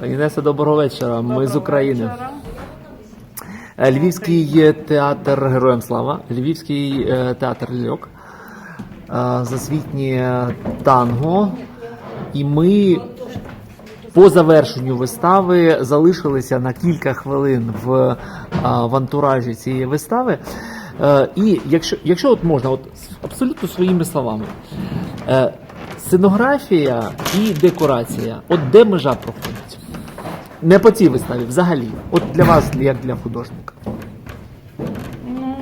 Пані доброго вечора. Ми з України. вечора. Е, Львівський театр Героям Слава, Львівський е, театр Льок, е, засвітнє танго. І ми по завершенню вистави залишилися на кілька хвилин в, е, в антуражі цієї вистави. Е, І якщо, якщо от можна, от абсолютно своїми словами, е, сценографія і декорація, от де межа проходить? Не по цій виставі, взагалі. От для вас, як для художника. Ну,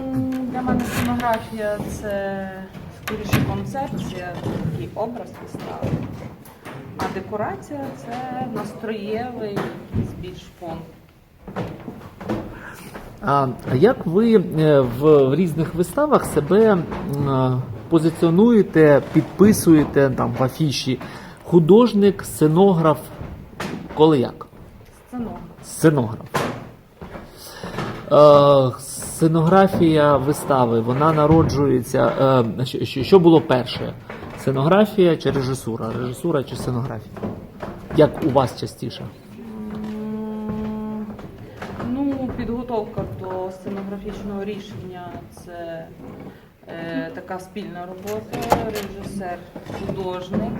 для мене сценографія це скоріше концепція і образ вистави. А декорація це настроєвий якийсь більш фон. А як ви е, в, в різних виставах себе е, позиціонуєте, підписуєте там в афіші художник, сценограф, коли як? Сценограф. Е, сценографія вистави, вона народжується. Е, що, що було перше? Сценографія чи режисура? Режисура чи сценографія? Як у вас частіше? Ну, підготовка до сценографічного рішення це е, така спільна робота, режисер, художник.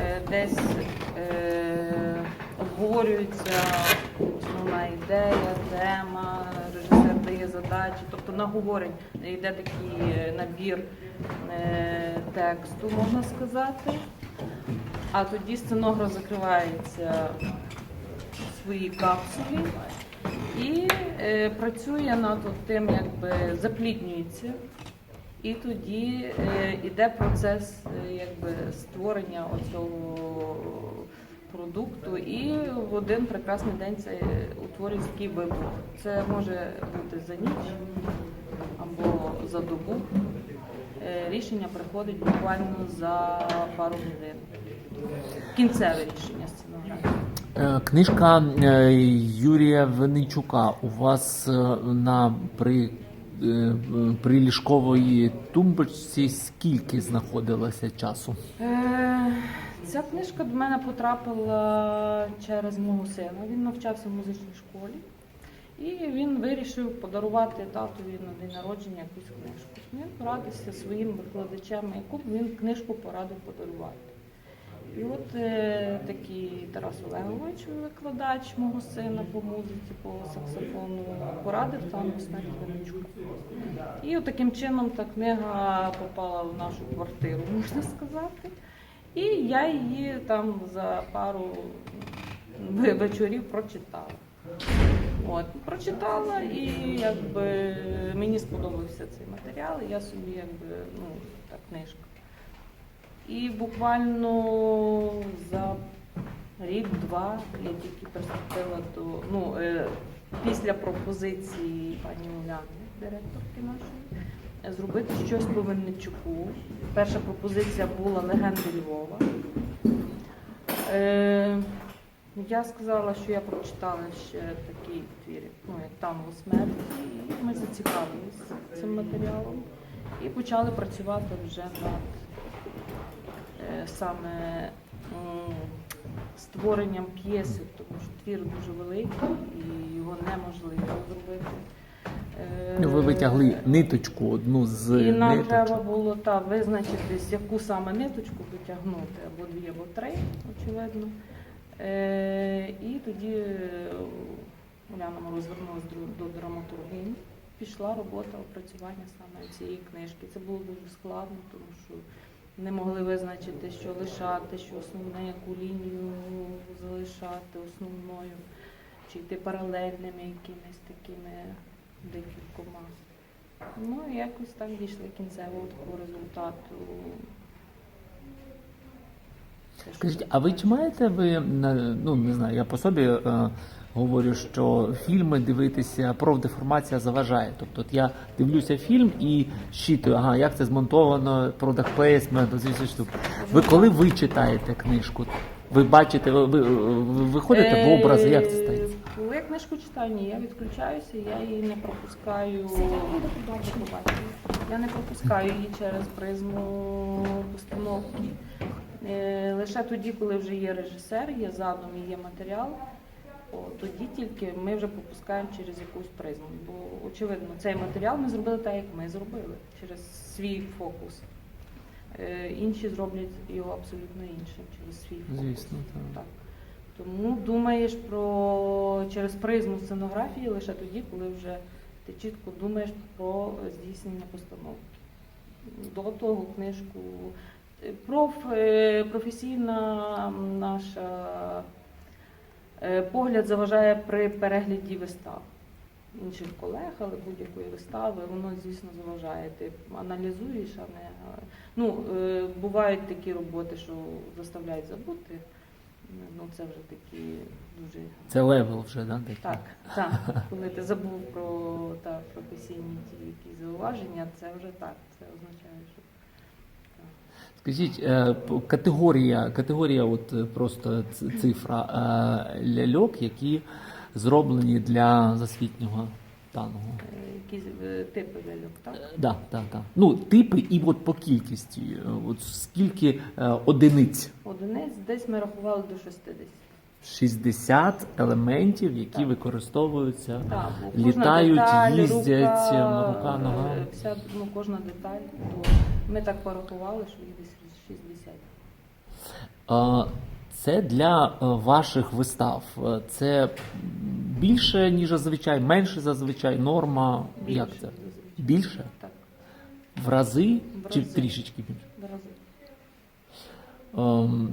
Е, десь е, обговорюється основна ідея, тема, режисер дає задачі, тобто наговорень йде такий е, набір е, тексту, можна сказати. А тоді сценограф закривається в своїй капсулі і е, працює над тим, якби запліднюється. І тоді е, іде процес якби, створення оцього продукту, і в один прекрасний день це утворюється такий вибух. Це може бути за ніч або за добу. Е, Рішення приходить буквально за пару годин. Кінцеве рішення сценографії. Е, Книжка е, Юрія Веничука у вас на при, приліжкової тумбочці скільки знаходилося часу? Е, Ця книжка до мене потрапила через мого сина. Він навчався в музичній школі. І він вирішив подарувати татові на день народження якусь книжку. Він порадився своїм викладачем, яку б він книжку порадив подарувати. І от е, такий Тарас Олегович, викладач мого сина по музиці, по саксофону, порадив там смерть Винничука. І от таким чином та книга попала в нашу квартиру, можна сказати. І я її там за пару вечорів прочитала. От, прочитала і якби мені сподобався цей матеріал, і я собі якби, ну, та книжка. І буквально за рік-два я тільки приступила до ну, е, після пропозиції пані Уляни, директорки нашої, зробити щось по Винничуку. Перша пропозиція була Легенди Львова. Е, я сказала, що я прочитала ще такий твір, ну як танго смерті, і ми зацікавилися цим матеріалом і почали працювати вже над е, саме м, створенням п'єси, тому що твір дуже великий і його неможливо зробити. Е, Ну, Ви витягли ниточку одну з і нам ниточок. треба було та визначитись, яку саме ниточку витягнути, або дві, або три, очевидно. Е, і тоді е, Уляна Мороз звернулася до, до драматургії. Пішла робота опрацювання саме цієї книжки. Це було дуже складно, тому що не могли визначити, що лишати, що основне, яку лінію залишати основною, чи йти паралельними якимись такими декількома. Ну, якось так дійшли кінцевого такого результату. Скажіть, а ви чи маєте ви ну не знаю, я по собі е, говорю, що фільми дивитися профдеформація заважає. Тобто, от я дивлюся фільм і щитую, ага, як це змонтовано, продакт плейсмент, звісно штук. Ви коли ви читаєте книжку, ви бачите, ви, ви, ви виходите в образи, як це стається? Книжку читаю, ні, я відключаюся, я її не пропускаю. Я не пропускаю її через призму постановки. Е, Лише тоді, коли вже є режисер, є задум і є матеріал, тоді тільки ми вже попускаємо через якусь призму. Бо очевидно, цей матеріал ми зробили так, як ми зробили, через свій фокус. Е, Інші зроблять його абсолютно іншим через свій фокус. Звісно, так. Так. Тому думаєш про через призму сценографії лише тоді, коли вже ти чітко думаєш про здійснення постановки. До того книжку проф, е, професійна наша е, погляд заважає при перегляді вистав інших колег, але будь-якої вистави, воно, звісно, заважає. Ти аналізуєш, а не е, ну, бувають такі роботи, що заставляють забути. Ну, це вже такі дуже Це левел вже, да? такий? так, так. Коли ти забув про та, професійні ті якісь зауваження, це вже так. Це означає, що так. Скажіть, е, категорія, категорія, от е, просто цифра е, ляльок, які зроблені для засвітнього тангу. Е, якісь е, типи ляльок, так? Е, Да, да, да. Ну, типи і от по кількості. От скільки е, одиниць? Одиниць десь ми рахували до 60. 60 елементів, які Так. використовуються. Так, бо кожна Літають, деталь, їздять, рука, рука, нога. е, Вся, ну, кожна деталь. То ми так порахували, що їх десь 60. Е, Це для е, ваших вистав. Е, Це більше, ніж зазвичай, менше зазвичай, норма. Як це? Більше? Так, В рази В чи рази. трішечки більше? в рази. Ем,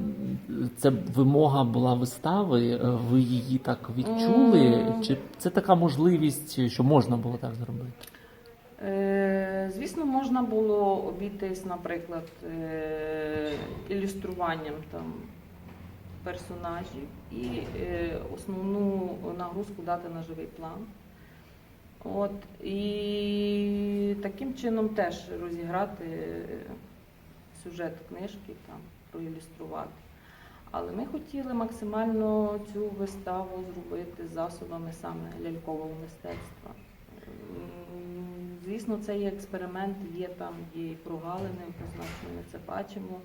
Це вимога була вистави, е, ви її так відчули? Чи це така можливість, що можна було так зробити? Звісно, можна було обійтись, наприклад, ілюструванням там персонажів і е, основну нагрузку дати на живий план. От, і таким чином теж розіграти е, сюжет книжки, там, проілюструвати. Але ми хотіли максимально цю виставу зробити засобами саме лялькового мистецтва. Звісно, це є експеримент, є там є і прогалини, однозначно ми це бачимо,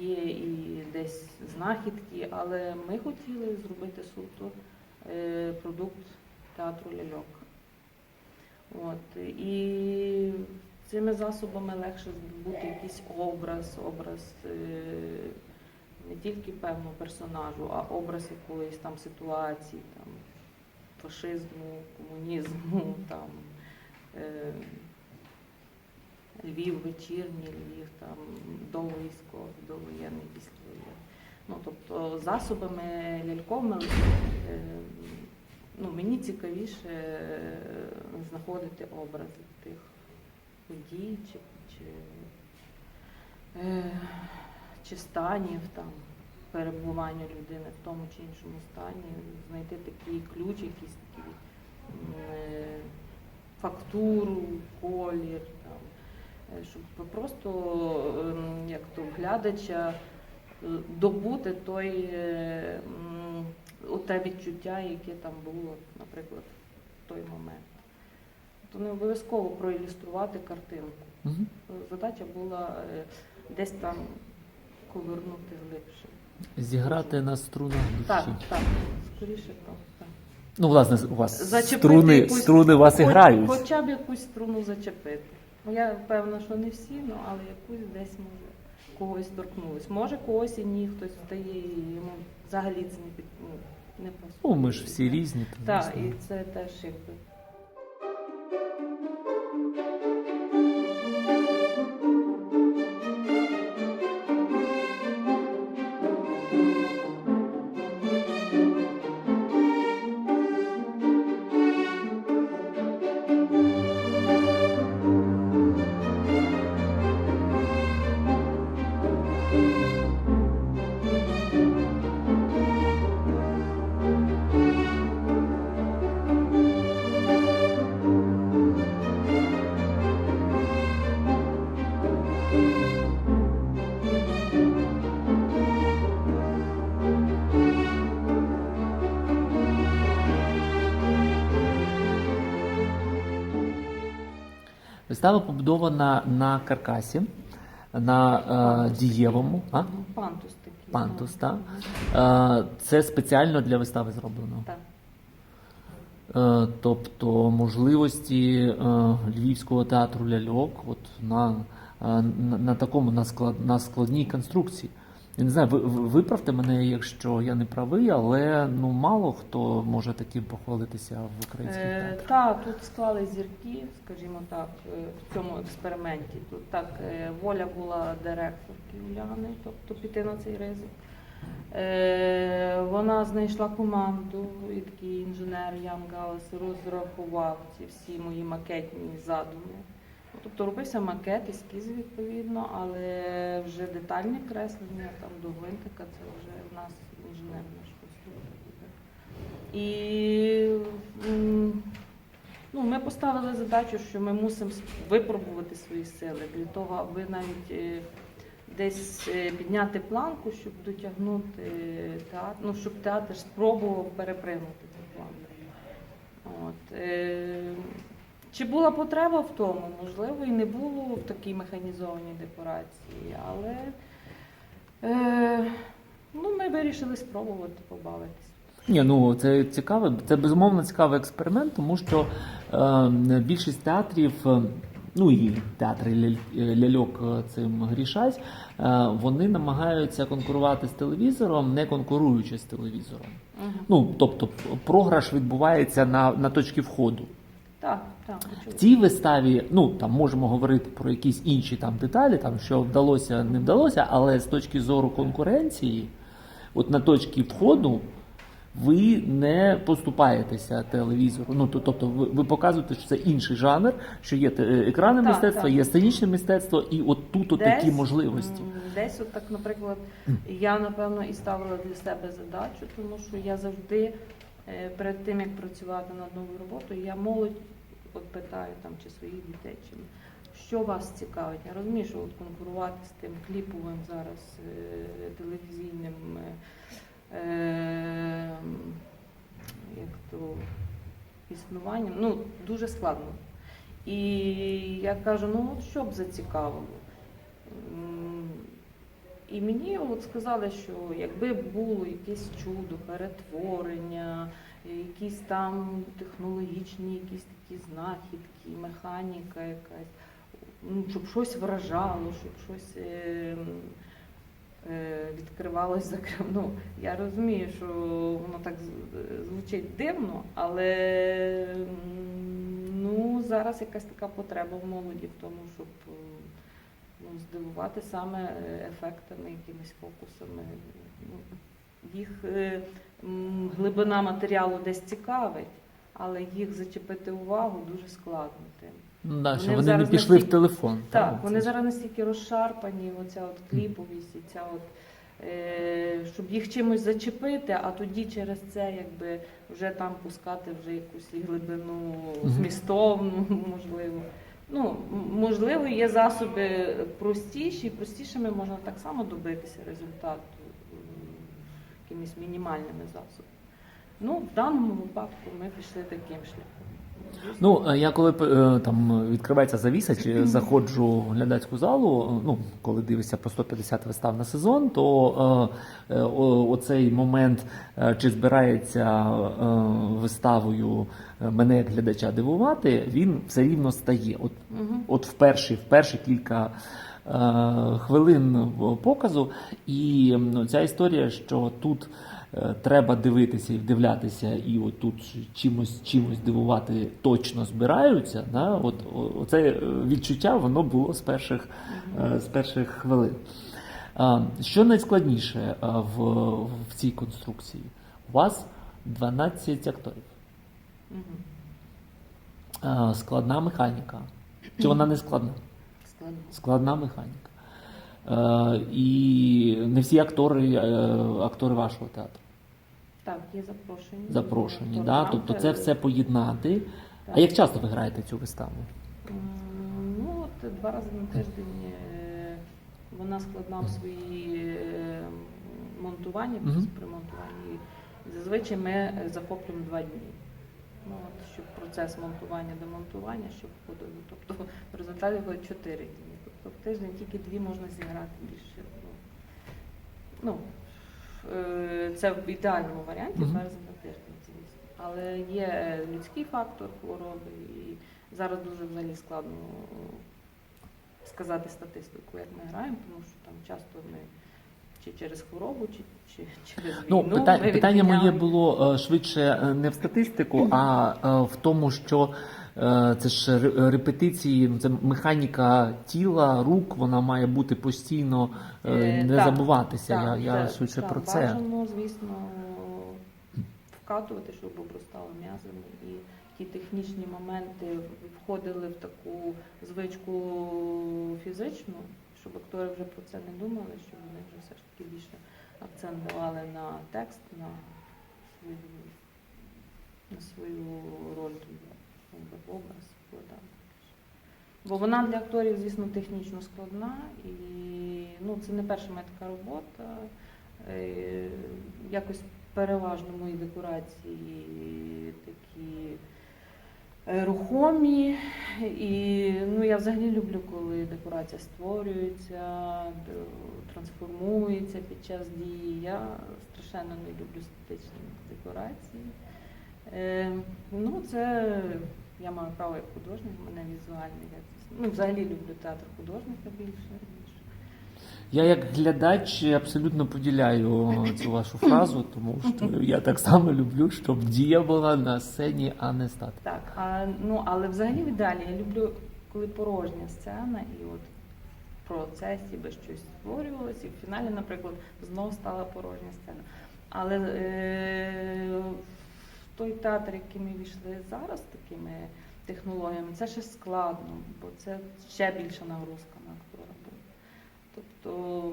є і десь знахідки, але ми хотіли зробити суто е, продукт театру ляльок. От, і цими засобами легше здобути якийсь образ, образ е, не тільки певного персонажу, а образ якоїсь там ситуації, там, фашизму, комунізму, там, е, Львів, вечірній Львів, там, до військо, довоєнний, післявоєнний. Ну, тобто засобами ляльковими е, ну, мені цікавіше е, знаходити образи тих подій чи, чи, е, чи станів там, перебування людини в тому чи іншому стані, знайти такий ключ, якийсь такий фактуру, колір, там, щоб просто ем, як то глядача е, добути той, е, те відчуття, яке там було, наприклад, в той момент. То не обов'язково проілюструвати картинку. Задача була е, десь там ковернути глибше. Зіграти на струнах душі. Так, так, скоріше так. так. Ну, власне, у вас Зачепити струни, якусь- струни вас і грають. Хоча б якусь струну зачепити. Ну, я певна, що не всі, ну, але якусь десь може когось торкнулось. Може когось і ні, хтось встає і йому взагалі це не під ну, не. Ну, ми ж всі різні. Так, і це теж якби. Вистава побудована на каркасі, на е, дієвому. А? Пантус Пантус, так? Мгм. Е, Це спеціально для вистави зроблено. Так. Е, Тобто можливості е, Львівського театру ляльок от на, е, на, на такому на, склад, на складній конструкції. Я не знаю, ви, ви- виправте мене, якщо я не правий, але ну мало хто може таким похвалитися в українських Е. Так, тут склали зірки, скажімо так, е, в цьому експерименті. Тут так е, воля була директорки Уляни, тобто піти на цей ризик. Е, Вона знайшла команду, і такий інженер Ян Галас розрахував ці всі мої макетні задуми. Тобто робився макет, ескіз відповідно, але вже детальне креслення там до гвинтика це вже в нас інженер наш конструктор буде. І ну, ми поставили задачу, що ми мусимо випробувати свої сили для того, аби навіть е, десь е, підняти планку, щоб дотягнути театр, ну, щоб театр спробував перепригнути цю планку. От, е, чи була потреба в тому? Можливо, і не було в такій механізованій декорації, але е, ну, ми вирішили спробувати побавитися. Ні, ну це цікаве. Це безумовно цікавий експеримент, тому що е, більшість театрів, е, ну і театри ляль- е, ляльок е, цим грішать, е, вони намагаються конкурувати з телевізором, не конкуруючи з телевізором. Угу. Ну тобто програш відбувається на, на точці входу. Так, так, В цій виставі, ну там можемо говорити про якісь інші там деталі, там що вдалося, не вдалося, але з точки зору конкуренції, от на точці входу. Ви не поступаєтеся телевізору. Ну то- тобто, ви, ви показуєте, що це інший жанр, що є е, екранне Так, мистецтво, так. є сценічне мистецтво, і от тут от такі можливості. Десь, от так, наприклад, я напевно і ставила для себе задачу, тому що я завжди е, перед тим як працювати над новою роботою, я молодь питаю там чи своїх дітей, чи що вас цікавить. Я розумію, що от конкурувати з тим кліповим зараз е, телевізійним. е, е, як то існуванням, ну дуже складно. І я кажу, ну от що б зацікавило. І мені от сказали, що якби було якесь чудо, перетворення, якісь там технологічні, якісь такі знахідки, механіка якась, ну, щоб щось вражало, щоб щось е, е, відкривалось, закрив. Ну, я розумію, що воно так звучить дивно, але ну, зараз якась така потреба в молоді в тому, щоб е, ну, здивувати саме е, ефектами, якимись фокусами. Ну, їх е, глибина матеріалу десь цікавить, але їх зачепити увагу дуже складно тим. Ну, да, що вони вони не пішли в телефон. Так, Та, вони це- зараз настільки розшарпані, оця от кліповість, і ця от, е, щоб їх чимось зачепити, а тоді через це якби вже там пускати вже якусь глибину змістовну, можливо. Ну, можливо, є засоби простіші, простішими можна так само добитися результату якимись мінімальними засобами. Ну, в даному випадку ми пішли таким шляхом. Ну, е, я коли е, там відкривається завіса, чи заходжу в глядацьку залу, е, ну, коли дивишся по 150 вистав на сезон, то е, оцей момент, чи збирається е, виставою мене як глядача дивувати, він все рівно стає. От, от в перші, в перші кілька е, хвилин показу, і м, ця історія, що тут. Е, Треба дивитися і вдивлятися, і от тут чимось чимось дивувати точно збираються. Да? От оце е, відчуття воно було з перших, е, з перших хвилин. Що найскладніше в, в цій конструкції? У вас 12 акторів, складна механіка. Чи вона не складна? Складно. Складна механіка. Е, і не всі актори, е, актори вашого театру Так, є запрошені. запрошені. Да? Тобто це все поєднати. Так. А як часто ви граєте цю виставу? Ну, от два рази на тиждень е, вона складна в своїй е, монтуванні, Мгм. при монтуванні. Зазвичай ми е, захоплюємо два дні. Ну, от, щоб процес монтування до монтування, щоб входило. Тобто в результаті виходить чотири дні. Тобто в тиждень тільки дві можна зіграти більше. Ну, ну, е, це в ідеальному варіанті Мгм. два рази на тиждень, звісно. Але є людський фактор хвороби, і зараз дуже взагалі складно сказати статистику, як ми граємо, тому що там часто ми чи через хворобу, чи, чи через війну. Ну, питання, питання моє було е, швидше е, не в статистику, а е, в тому, що е, це ж репетиції, це механіка тіла, рук, вона має бути постійно е, Е, не так, забуватися. Так, я я швидше про це. Бажано, звісно, вкатувати, щоб обростало м'язами. І ті технічні моменти входили в таку звичку фізичну, щоб актори вже про це не думали, щоб вони вже все ж таки більше акцент давали на текст, на свою, на свою роль, образ вкладали. Бо вона для акторів, звісно, технічно складна, і ну, це не перша моя така робота. Е, Якось переважно мої декорації такі е, рухомі. І ну, я взагалі люблю, коли декорація створюється, трансформується під час дії. Я страшенно не люблю статичні декорації. Е, ну, це я маю право як художник, в мене візуальний. Я, ну, взагалі люблю театр художника більше, ніж. Я як глядач абсолютно поділяю цю вашу фразу, тому що я так само люблю, щоб дія була на сцені, а не стати. Так, а, ну, але взагалі в ідеалі я люблю, коли порожня сцена, і от в процесі би щось створювалося, і в фіналі, наприклад, знову стала порожня сцена. Але е, в той театр, який ми війшли зараз такими технологіями, це ще складно, бо це ще більша нагрузка на актора буде. Тобто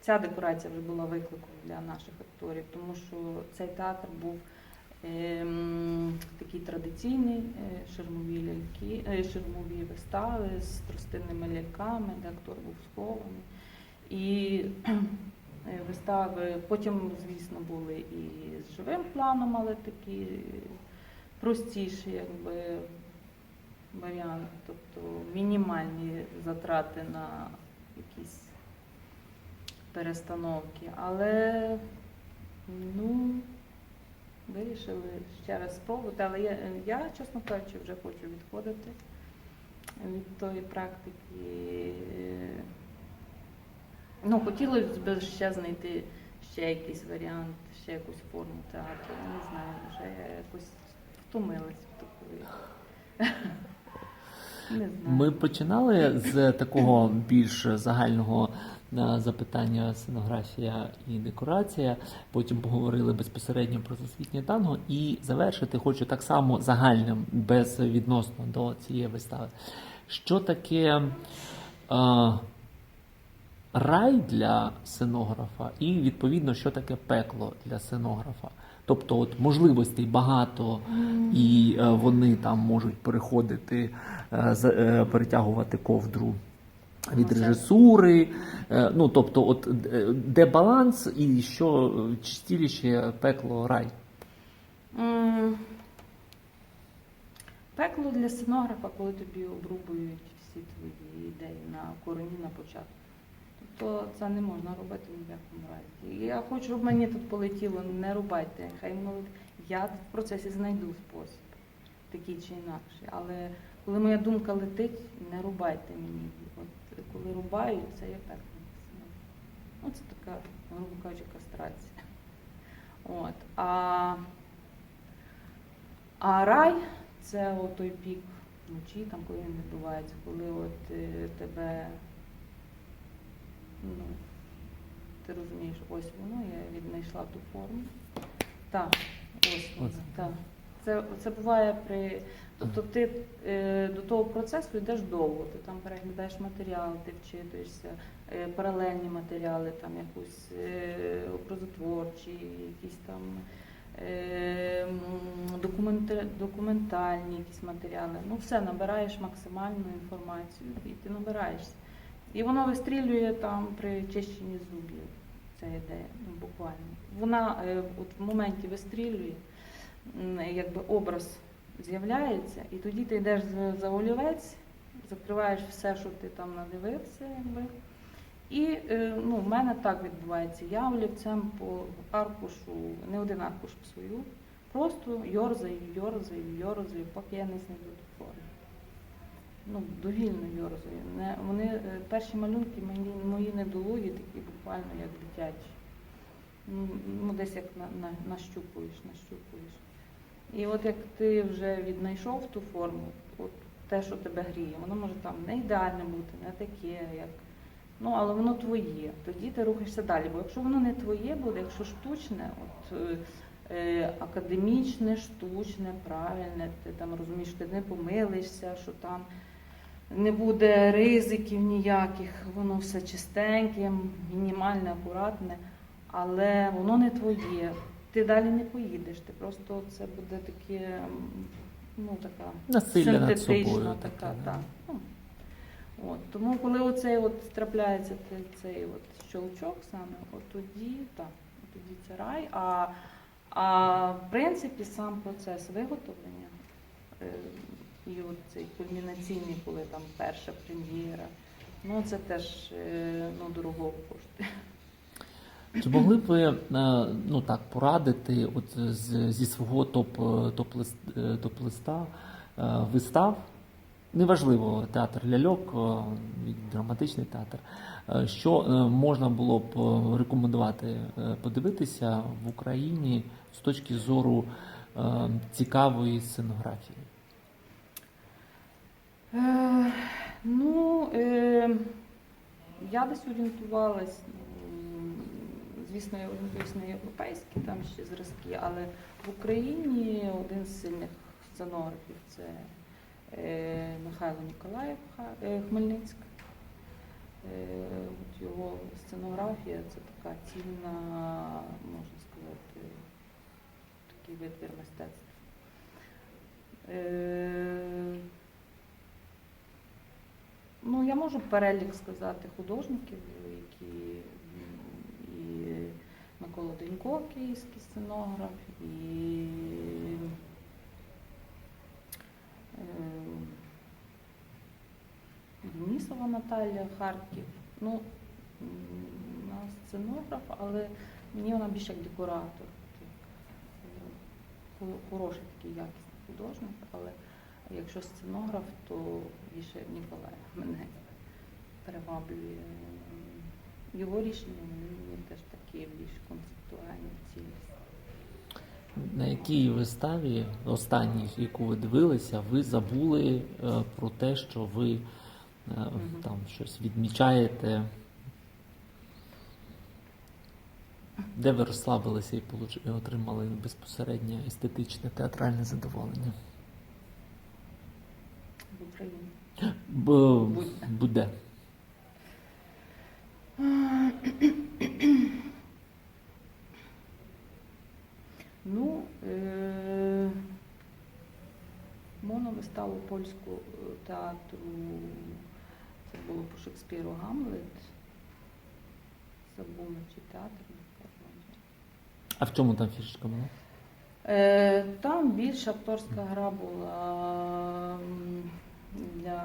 ця декорація вже була викликом для наших акторів, тому що цей театр був ем, такий традиційний, е, ляльки, е, ширмові вистави з тростинними ляльками, де актор був схований. І е, вистави потім, звісно, були і з живим планом, але такі е, простіші, якби варіант, тобто мінімальні затрати на якісь перестановки. Але ну, вирішили ще раз спробувати. Але я, я, чесно кажучи, вже хочу відходити від тої практики. Ну, хотілося б ще знайти ще якийсь варіант, ще якусь форму театру. Не знаю, вже я якось втомилась в такої. Ми починали з такого більш загального е, запитання сценографія і декорація. Потім поговорили безпосередньо про засвітнє танго. І завершити хочу так само загальним, безвідносно до цієї вистави. Що таке е, рай для сценографа, і відповідно, що таке пекло для сценографа? Тобто, от можливостей багато, і е, вони там можуть переходити, е, е, перетягувати ковдру від Ну, режисури. Ну тобто, от де баланс, і що чистіліше пекло рай. Пекло для сценографа, коли тобі обрубують всі твої ідеї на короні на початку. Тобто це не можна робити ні в якому разі. Я хочу, щоб мені тут полетіло, не рубайте. Хай воно я в процесі знайду спосіб, такий чи інакший. Але коли моя думка летить, не рубайте мені. От коли рубають, це для сценографа. Ну, це така, грубо кажучи, кастрація. От. А, а рай це той пік вночі, там, коли він відбувається, коли от е, тебе, ну, ти розумієш, ось воно, я віднайшла ту форму. Так, ось воно, так. Це, це буває при. Тобто ти е, до того процесу йдеш довго, ти там переглядаєш матеріал, ти вчитуєшся, е, паралельні матеріали, там якусь е, образотворчі, якісь там е, м, документальні якісь матеріали. Ну все, набираєш максимальну інформацію і ти набираєшся. І воно вистрілює там при чищенні зубів. Ця ідея, ну буквально. Вона е, от в моменті вистрілює, якби образ з'являється, і тоді ти йдеш за, олівець, закриваєш все, що ти там надивився, якби, І е, ну, в мене так відбувається. Я олівцем по аркушу, не один аркуш псую, просто йорзаю, йорзаю, йорзаю, поки я не знайду форму. Ну, довільно йорзаю. Не, вони, е, перші малюнки мені, мої недолугі, такі буквально як дитячі. Ну, ну, десь як на, на, нащупуєш, нащупуєш. І от як ти вже віднайшов ту форму, от те, що тебе гріє, воно може там не ідеальне бути, не таке, як. Ну, але воно твоє. Тоді ти рухаєшся далі. Бо якщо воно не твоє буде, якщо штучне, от е, е, академічне, штучне, правильне, ти там розумієш, ти не помилишся, що там не буде ризиків ніяких, воно все чистеньке, мінімальне, акуратне, але воно не твоє. Ти далі не поїдеш. Ти просто це буде таке, ну така Насилля над синтетична собою. така, таке, да. так. Ну, От, тому коли оцей от трапляється цей, цей от щелчок саме, от тоді так, от тоді це рай. А, а в принципі сам процес виготовлення е, і от цей кульмінаційний, коли там перша прем'єра, ну це теж е, ну, дорого коштує. Чи могли б ви е, ну так порадити от з, зі свого топ топ е, топ листа вистав? Неважливо, театр ляльок, драматичний театр. Що можна було б рекомендувати подивитися в Україні з точки зору цікавої сценографії? Е, ну, е, я десь орієнтувалась, звісно, я орієнтуюсь на європейські там ще зразки, але в Україні один з сильних сценографів це е, Михайло Ніколаєв е, Хмельницьк. Е, от його сценографія це така цінна, можна сказати, такий витвір мистецтва. Ну, я можу перелік сказати художників, які і Микола Денько, київський сценограф, і е, Денисова Наталія Харків. Ну, вона сценограф, але мені вона більше як декоратор. Так, е, хо- Хороший такий якісний художник, але якщо сценограф, то більше Ніколаєв мене приваблює. Його рішення вони теж такі більш концептуальні, цілісні. На якій виставі, останній, яку ви дивилися, ви забули е, про те, що ви е, Мгм. там щось відмічаєте? Де ви розслабилися і отримали безпосередньо естетичне театральне задоволення? Україні. Б- Будь-де. Буде. Ну, е- моновиставу польського е, театру, це було по Шекспіру Гамлет. Забула, чи театр. А в чому там фішечка була? Е, Там більш акторська гра була для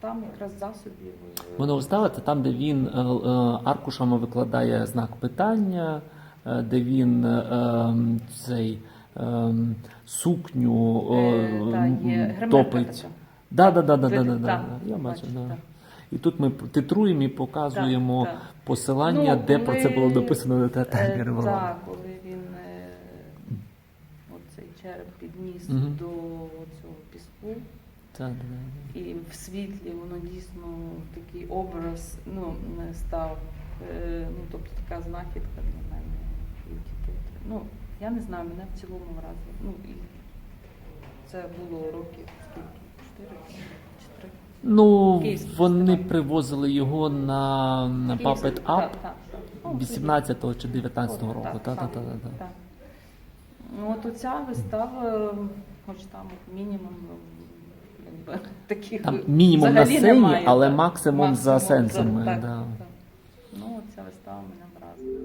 там якраз засобів. е, Моновистава це там, де він е, е, аркушами викладає знак питання, е, де він е, ем, цей ем, сукню е, е, топить. Да, да, да, да, да, да. Я бачу, да. І тут ми титруємо і показуємо посилання, Ну, де про це було написано на театральній Е, революції. Так, коли він е, оцей череп підніс до цього піску, Так, і в світлі воно дійсно такий образ ну, став. Е, ну, тобто така знахідка для мене. Ну, я не знаю, мене в цілому вразило. Ну, і це було років скільки? Чотири чи три? Ну, Київський вони фестиваль. привозили його на, на Київський, Puppet Up так, так. Ну, 18-го чи 19-го От, року. так, Та, та, та, та. Ну, от оця вистава, хоч там мінімум таких Там мінімум на взагалі сцені, немає, але так. максимум за сенсами, так, да. так. Ну, ця вистава мене вразила.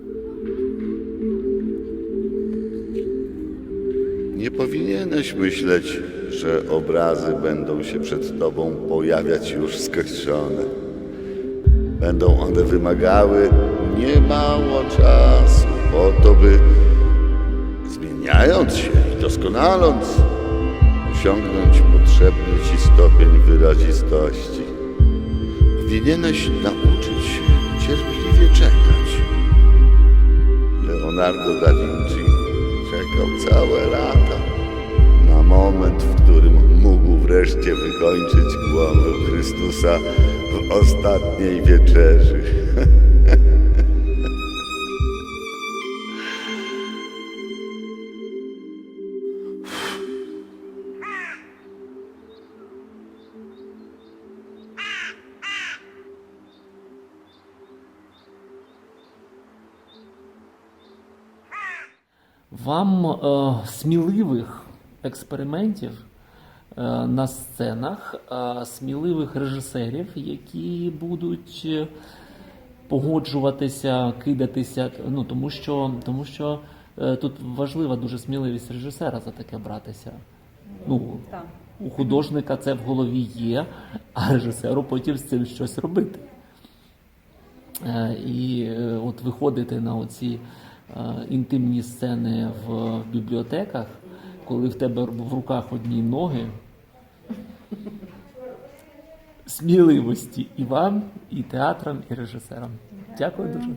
Nie powinieneś myśleć, że obrazy będą się przed tobą pojawiać już skończone. Będą one wymagały niemało czasu po to, by zmieniając się i doskonaląc, osiągnąć potrzebny ci stopień wyrazistości. Powinieneś nauczyć się cierpliwie czekać. Leonardo da Vinci czekał całe lata na moment, w którym mógł wreszcie wykończyć głowę Chrystusa w ostatniej wieczerzy. Вам е, сміливих експериментів е, на сценах, е, сміливих режисерів, які будуть е, погоджуватися, кидатися. Ну тому що, тому що е, тут важлива дуже сміливість режисера за таке братися. Ну, Так. у художника це в голові є, а режисеру потім з цим щось робити. Е, І е, от виходити на оці інтимні сцени в бібліотеках, коли в тебе в руках одні ноги. Сміливості і вам, і театрам, і режисерам. Дякую дуже.